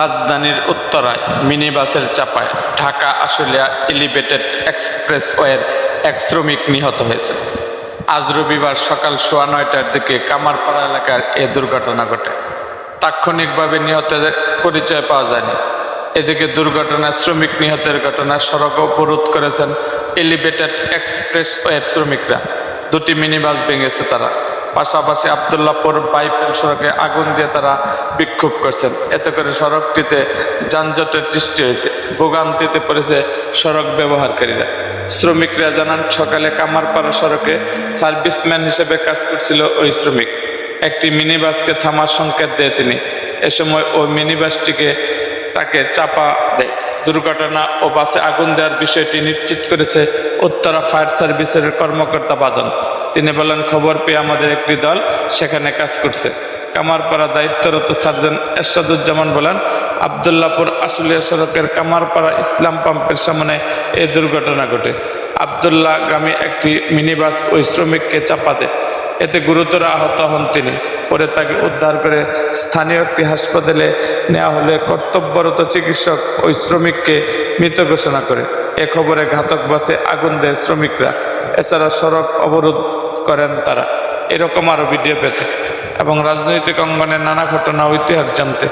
রাজধানীর উত্তরায় মিনি বাসের চাপায় ঢাকা, আশুলিয়া এলিভেটেড এক্সপ্রেসওয়ের এক শ্রমিক নিহত হয়েছে আজ রবিবার সকাল সোয়া নয়টার দিকে কামারপাড়া এলাকার এ দুর্ঘটনা ঘটে। তাৎক্ষণিকভাবে নিহতের পরিচয় পাওয়া যায়নি। এদিকে দুর্ঘটনায় শ্রমিক নিহতের ঘটনায় সড়ক অবরোধ করেছেন এলিভেটেড এক্সপ্রেসওয়ের শ্রমিকরা। দুটি মিনি বাস ভেঙেছে তারা। পাশাপাশি আবদুল্লাপুর বাইপেল সড়কে আগুন দিয়ে তারা বিক্ষোভ করছেন। এতে করে সড়কটিতে যানজটের সৃষ্টি হয়েছে, ভোগান্তিতে পড়েছে সড়ক ব্যবহারকারীরা। শ্রমিকরা জানান, সকালে কামারপাড়া সড়কে সার্ভিসম্যান হিসেবে কাজ করছিল ওই শ্রমিক। একটি মিনি বাসকে থামার সংকেত দেয় তিনি। এ সময় ওই মিনি বাসটিকে তাকে চাপা দেয়। দুর্ঘটনা ও বাসে আগুন দেওয়ার বিষয়টি নিশ্চিত করেছে উত্তরা ফায়ার সার্ভিসের কর্মকর্তা বাদন তিনি বলেন, খবর পেয়ে আমাদের একটি দল সেখানে কাজ করছে। কামারপাড়া দায়িত্বরত সার্জন এরশাদুজ্জামান বলেন, আবদুল্লাপুর আশুলিয়া সড়কের কামারপাড়া ইসলাম পাম্পের সামনে এই দুর্ঘটনা ঘটে। আবদুল্লাহ গামী একটি মিনিবাস ওই শ্রমিককে চাপা দেয়। এতে গুরুতর আহত হন তিনি। পরে তাকে উদ্ধার করে স্থানীয় একটি হাসপাতালে নেওয়া হলে কর্তব্যরত চিকিৎসক ওই শ্রমিককে মৃত ঘোষণা করে। এ খবরে ঘাতক বাসে আগুন দেয় শ্রমিকরা। এছাড়া সড়ক অবরোধ করেন তারা। এরকম আরও ভিডিও পেতে। এবং রাজনৈতিক অঙ্গনে নানা ঘটনা ইতিহাস জানতে।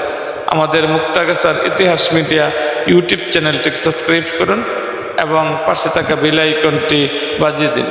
আমাদের মুক্তাগাছার ইতিহাস মিডিয়া ইউটিউব চ্যানেলটি সাবস্ক্রাইব করুন এবং পাশে থাকা বেল আইকনটি বাজিয়ে দিন।